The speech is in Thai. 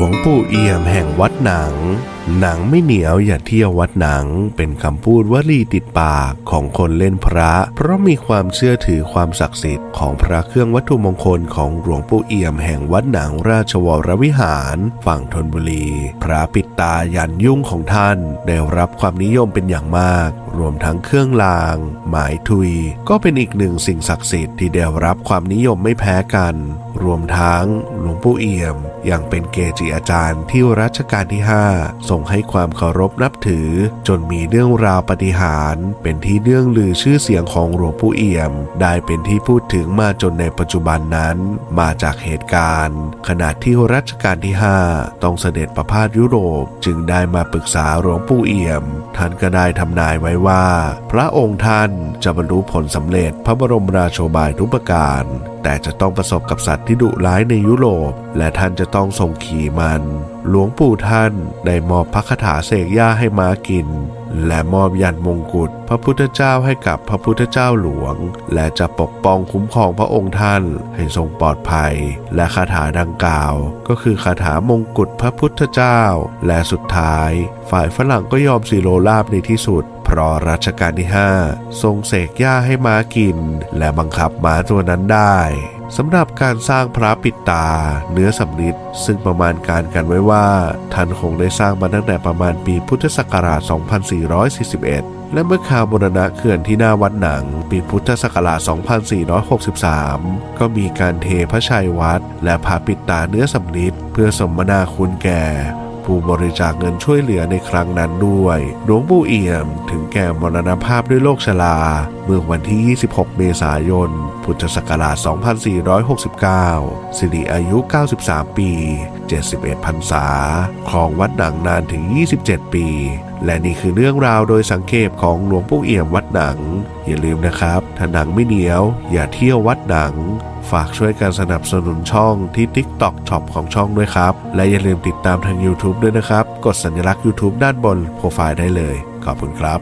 วงปู่เอี่ยมแห่งวัดหนัง หนังไม่เหนียวอย่าเที่ยววัดหนัง เป็นคำพูดวลีติดปากของคนเล่นพระ เพราะมีความเชื่อถือความศักดิ์สิทธิ์ของพระเครื่องวัตถุมงคลของหลวงปู่เอี่ยมแห่งวัดหนังราชวรวิหาร ฝั่งธนบุรี พระปิดตายันยุ่งของท่าน ได้รับความนิยมเป็นอย่างมาก รวมทั้งเครื่องราง หมายทุย ก็เป็นอีกหนึ่งสิ่งศักดิ์สิทธิ์ที่ได้รับความนิยมไม่แพ้กัน รวมทั้งหลวงปู่เอี่ยมยังเป็นเกจิอาจารย์ที่รัชกาลที่5ทรงให้ความเคารพนับถือ จนมีเรื่องราวปฏิหาร เป็นที่เรื่องลือชื่อเสียงของหลวงปู่เอี่ยม ได้เป็นที่พูดถึงมาจนในปัจจุบันนั้น มาจากเหตุการณ์ ขณะที่รัชกาลที่ 5 ต้องเสด็จประพาสยุโรปจึงได้มาปรึกษาหลวงปู่เอี่ยม ท่านก็ได้ทำนายไว้ว่า พระองค์ท่านจะบรรลุผลสำเร็จพระบรมราโชบายทุกประการ แต่จะต้องประสบกับสัตว์ที่ดุร้ายในยุโรป และท่านจะต้องทรงขี่มัน หลวงปู่ท่านได้มอบพระคาถาเสกหญ้าให้ม้ากิน และมอบยันมงกุฎพระพุทธเจ้าให้กับพระพุทธเจ้าหลวง และจะปกป้องคุ้มครองพระองค์ท่านให้ทรงปลอดภัย และคาถาดังกล่าว ก็คือคาถามงกุฎพระพุทธเจ้า และสุดท้าย ฝ่ายฝรั่งก็ยอมสิโรราบในที่สุดเพราะรัชกาลที่ 5 ทรงเสกหญ้าให้ม้ากิน และบังคับม้าตัวนั้นได้ สำหรับการสร้างพระปิดตา เนื้อสำริดซึ่งประมาณการกันไว้ว่า ท่านคงได้สร้างมาตั้งแต่ประมาณปีพุทธศักราช 2441 และเมื่อข่าวบรณะเขื่อนที่หน้าวัดหนัง ปีพุทธศักราช 2463 ก็มีการเทพระชัยวัด และพระปิดตาเนื้อสำริดเพื่อสมนาคุณแก่ ผู้บริจาคเงินช่วยเหลือในครั้งนั้นด้วย หลวงปู่เอี่ยมถึงแก่มรณภาพด้วยโรคชรา เมื่อวันที่ 26 เมษายน พุทธศักราช 2469 สิริอายุ 93 ปี 71 พรรษา ครองวัดหนังนานถึง 27 ปี และนี่คือเรื่องราวโดยสังเกตของหลวงปู่เอี่ยมวัดหนัง อย่าลืมนะครับ ถ้าหนังไม่เหนียว อย่าเที่ยววัดหนัง ฝากช่วยการสนับสนุนช่องที่ TikTok Shop ของช่องด้วยครับ และอย่าลืมติดตามทาง YouTube ด้วยนะครับ กดสัญลักษณ์ YouTube ด้านบนโปรไฟล์ได้เลย ขอบคุณครับ